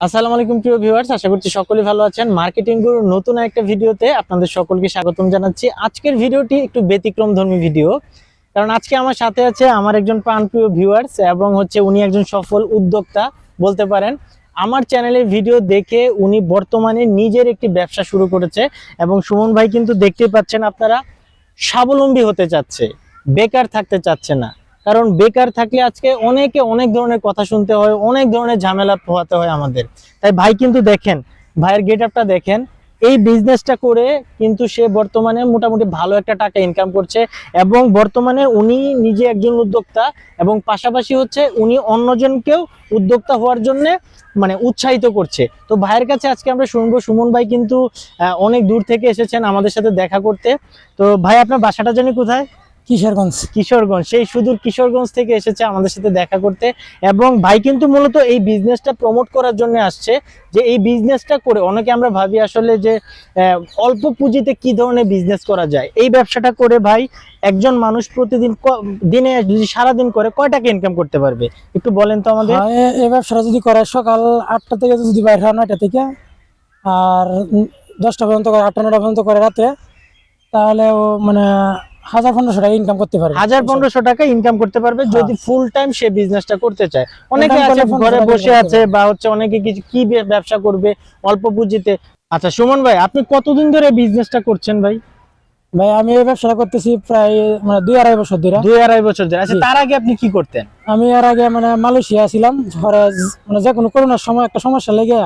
আসসালামু আলাইকুম, প্রিয় ভিউয়ার্স আশা করছি সকলেই ভালো আছেন। মার্কেটিং গুরুর নতুন একটা ভিডিওতে আপনাদের সকলকে স্বাগতম জানাচ্ছি। আজকের ভিডিওটি একটু ব্যতিক্রম ধর্মী ভিডিও, কারণ আজকে আমার সাথে আছে আমার একজন প্রাণপ্রিয় ভিউয়ার্স এবং হচ্ছে উনি একজন সফল উদ্যোক্তা, বলতে পারেন। আমার চ্যানেলের ভিডিও দেখে উনি বর্তমানে নিজের একটি ব্যবসা শুরু করেছে এবং সুমন ভাই কিন্তু দেখতেই পাচ্ছেন আপনারা স্বাবলম্বী হতে চাচ্ছে, বেকার থাকতে চাচ্ছে না। কারণ বেকার থাকলে আজকে অনেকে অনেক ধরনের কথা শুনতে হয়, অনেক ধরনের ঝামেলা পোহাতে হয় আমাদের। তাই ভাই কিন্তু দেখেন, ভাইয়ের গেট আপটা দেখেন, এই বিজনেসটা করে কিন্তু সে বর্তমানে মোটামুটি ভালো একটা টাকা ইনকাম করছে এবং বর্তমানে উনি নিজে একজন উদ্যোক্তা এবং পাশাপাশি হচ্ছে উনি অন্যজনকেও উদ্যোক্তা হওয়ার জন্য মানে উৎসাহিত করছে। তো ভাইয়ের কাছে আজকে আমরা শুনব, সুমন ভাই কিন্তু অনেক দূর থেকে এসেছেন আমাদের সাথে দেখা করতে। তো ভাই, আপনার বাসাটা জানি কোথায়? কিশোরগঞ্জ। কিশোরগঞ্জ সেই সুদূর কিশোরগঞ্জ থেকে এসেছে আমাদের সাথে দেখা করতে। এবং ভাই কিন্তু মূলত এই বিজনেসটা প্রমোট করার জন্য আসছে যে এই বিজনেসটা করে অনেকে আমরা ভাবি আসলে যে অল্প পুঁজিতে কি ধরনের বিজনেস করা যায়? এই ব্যবসাটা করে ভাই একজন মানুষ প্রতিদিন দিনে যদি সারাদিন করে কয় টাকা ইনকাম করতে পারবে? একটু বলেন তো আমাদের। হ্যাঁ, এই ব্যবসাটা যদি করে সকাল আটটা থেকে যদি বাইরে হয় নয়টা থেকে আর দশটা পর্যন্ত করে আটটা নটা পর্যন্ত করে রাতে তাহলে ও মানে হাজার পনেরোশো টাকা ইনকাম করতে পারবে। হাজার পনেরোশো টাকা ইনকাম করতে পারবে যদি ফুল টাইম সে বিজনেসটা করতে চায়। অনেকে আছে ঘরে বসে আছে বা হচ্ছে অনেকে কিছু কি ব্যবসা করবে অল্প পুঁজিতে। আচ্ছা সুমন ভাই আপনি কতদিন ধরে বিজনেসটা করছেন ভাই? ভাই আমি এই ব্যবসাটা করতেছি প্রায় মানে দুই আড়াই বছর ধরে। দুই আড়াই বছর ধরে। আচ্ছা তার আগে আপনি কি করতেন? আমি এর আগে মানে মালয়েশিয়া ছিলাম। মানে যে কোনো করোনার সময় একটা সমস্যা লেগে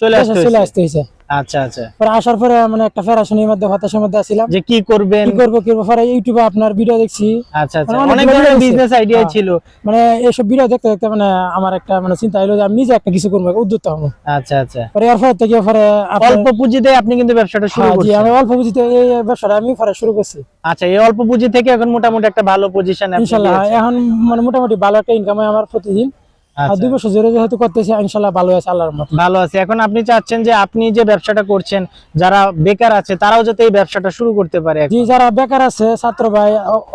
চলে আসতে চলে হয়েছে? আসতে হয়েছে আচ্ছা আচ্ছা। পরে আসার পরে মানে একটা ফেরাশনির মধ্যে হতাশার মধ্যে আসছিলাম যে কি করবেন? কি করব কি পরে ইউটিউবে আপনার ভিডিও দেখছি। আচ্ছা আচ্ছা। মানে অনেক অনেক ধরনের বিজনেস আইডিয়া হ্যাঁ। ছিল। মানে এইসব ভিডিও দেখতে দেখতে মানে আমার একটা মানে চিন্তা হলো যে আমি নিজে একটা কিছু করব উদ্যোক্তা হব। আচ্ছা আচ্ছা। পরে এর পর থেকে পরে অল্প পুঁজিতে আপনি কিন্তু ব্যবসাটা শুরু হ্যাঁ, করছেন। আমি অল্প পুঁজিতে এই ব্যবসাটা আমি পরে শুরু করছি। আচ্ছা এই অল্প পুঁজি থেকে এখন মোটামুটি একটা ভালো পজিশন এখন মানে মোটামুটি ভালো একটা ইনকাম হয় আমার প্রতিদিন। দুই বছর ধরে যেহেতু করতেছি ইনশাল্লাহ ভালো আছে আল্লাহর মতো। ভালো আছে। এখন আপনি চাচ্ছেন যে আপনি যে ব্যবসাটা করছেন যারা বেকার আছে তারাও যাতে এই ব্যবসাটা শুরু করতে পারে জি যারা বেকার আছে ছাত্র ভাই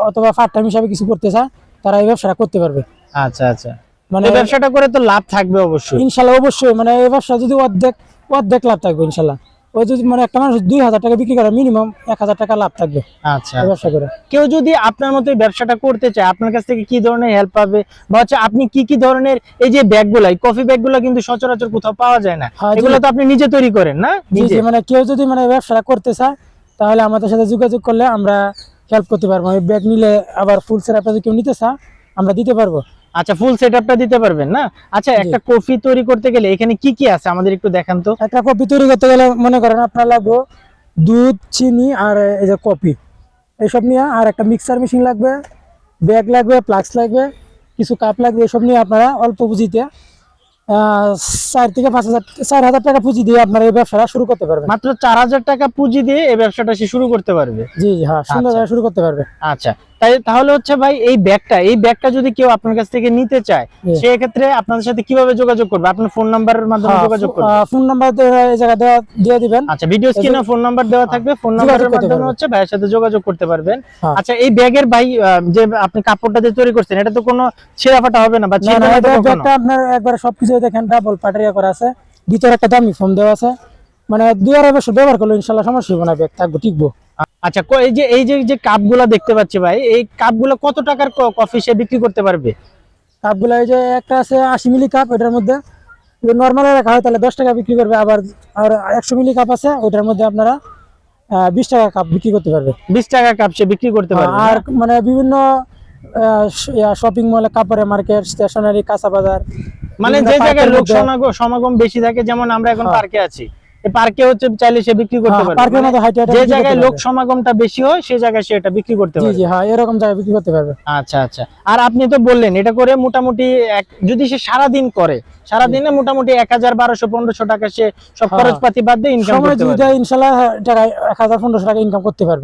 অথবা পার্ট টাইম হিসাবে কিছু করতে চায় তারা এই ব্যবসাটা করতে পারবে। আচ্ছা আচ্ছা। মানে ব্যবসাটা করে তো লাভ থাকবে অবশ্যই। ইনশাল্লাহ অবশ্যই মানে এই ব্যবসা যদি অর্ধেক অর্ধেক লাভ থাকবে ইনশাল্লাহ। ওই যদি মানে একটা মানুষ দুই হাজার টাকা বিক্রি করে মিনিমাম এক হাজার টাকা লাভ থাকবে। আচ্ছা। ব্যবসা করে। কেউ যদি আপনার মতো ব্যবসাটা করতে চায় আপনার কাছ থেকে কি ধরনের হেল্প পাবে? বা হচ্ছে আপনি কি কি ধরনের এই যে ব্যাগগুলা এই কফি ব্যাগগুলো কিন্তু সচরাচর কোথাও পাওয়া যায় না। হ্যাঁ, এগুলো তো আপনি নিজে তৈরি করেন না? নিজে? মানে কেউ যদি মানে ব্যবসাটা করতে চায় তাহলে আমাদের সাথে যোগাযোগ করলে আমরা হেল্প করতে পারব। ব্যাগ নিলে আবার ফুল সেরাপটা যদি কেউ নিতে চা আমরা দিতে পারব। আচ্ছা ফুল সেটআপটা দিতে পারবেন না? আচ্ছা একটা কফি তৈরি করতে গেলে এখানে কি কি আছে? আমাদের একটু দেখান তো একটা কপি তৈরি করতে গেলে মনে করেন আপনার লাগবে দুধ চিনি আর এই যে কপি এইসব নিয়ে আর একটা মিক্সার মেশিন লাগবে ব্যাগ লাগবে ফ্লাক্স লাগবে কিছু কাপ লাগবে এসব নিয়ে আপনারা অল্প পুঁজিতে চার থেকে পাঁচ হাজার চার হাজার টাকা পুঁজি দিয়ে আপনারা এই ব্যবসাটা শুরু করতে পারবেন। মাত্র চার হাজার টাকা পুঁজি দিয়ে এই ব্যবসাটা সে শুরু করতে পারবে? জি জি হ্যাঁ সুন্দরভাবে শুরু করতে পারবে। আচ্ছা তাই তাহলে হচ্ছে ভাই এই ব্যাগটা এই ব্যাগটা যদি কেউ আপনার কাছ থেকে নিতে চায় জি। সেক্ষেত্রে আপনাদের সাথে কীভাবে যোগাযোগ করবে? আপনার ফোন নাম্বারের মাধ্যমে হ্যাঁ, যোগাযোগ করবে? ফোন নাম্বার এই জায়গায় দেওয়া দিয়ে দিবেন। আচ্ছা ভিডিও স্ক্রিনে ফোন নাম্বার দেওয়া থাকবে ফোন নাম্বারের মাধ্যমে হচ্ছে ভাইয়ের সাথে যোগাযোগ করতে পারবেন। হ্যাঁ। আচ্ছা এই ব্যাগের ভাই যে আপনি কাপড়টা দিয়ে তৈরি করছেন এটা তো কোনো ছেঁড়া ফাটা হবে না বা এটা ব্যাগটা আপনার একবার সবকিছু দেখেন ডাবল পাটারিয়া করা আছে। ভিতরে একটা দামি ফোন দেওয়া আছে। মানে দুই আড়াই বছর ব্যবহার করলে ইনশাল্লাহ সমস্যা হবে না ব্যাগ থাকব টিকবো। আচ্ছা এই যে এই যে যে কাপগুলা দেখতে পাচ্ছি ভাই এই কাপগুলো কত টাকার কফি সে বিক্রি করতে পারবে? কাপগুলো এই যে একটা আছে আশি মিলি কাপ এটার মধ্যে নর্মালে রাখা হয় তাহলে দশ টাকা বিক্রি করবে আবার আর একশো মিলি কাপ আছে ওইটার মধ্যে আপনারা বিশ টাকা কাপ বিক্রি করতে পারবে। বিশ টাকা কাপ সে বিক্রি করতে পারবে আর মানে বিভিন্ন শপিং মলে কাপড়ের মার্কেট স্টেশনারি কাঁচা বাজার মানে যে জায়গায় লোক সমাগম সমাগম বেশি থাকে যেমন আমরা এখন হ্যাঁ। পার্কে আছি। পার্কে হচ্ছে চাইলে সে বিক্রি করতে হ্যাঁ, পারবে। পার্কের মধ্যে হাইটে যে জায়গায় লোক সমাগমটা বেশি হয় সেই জায়গায় সে এটা বিক্রি করতে পারবে জি হ্যাঁ এরকম জায়গায় বিক্রি করতে পারবে। আচ্ছা আচ্ছা। আর আপনি তো বললেন এটা করে মোটামুটি এক- যদি সে সারা দিন করে সারা দিনে মোটামুটি এক হাজার বারোশো পনেরোশো টাকা সে সব হ্যাঁ। খরচপাতি বাদ দিয়ে ইনকাম করতে পারবে। সময় যদি ইনশাআল্লাহ টাকা এক হাজার পনেরোশো টাকা ইনকাম করতে পারবে।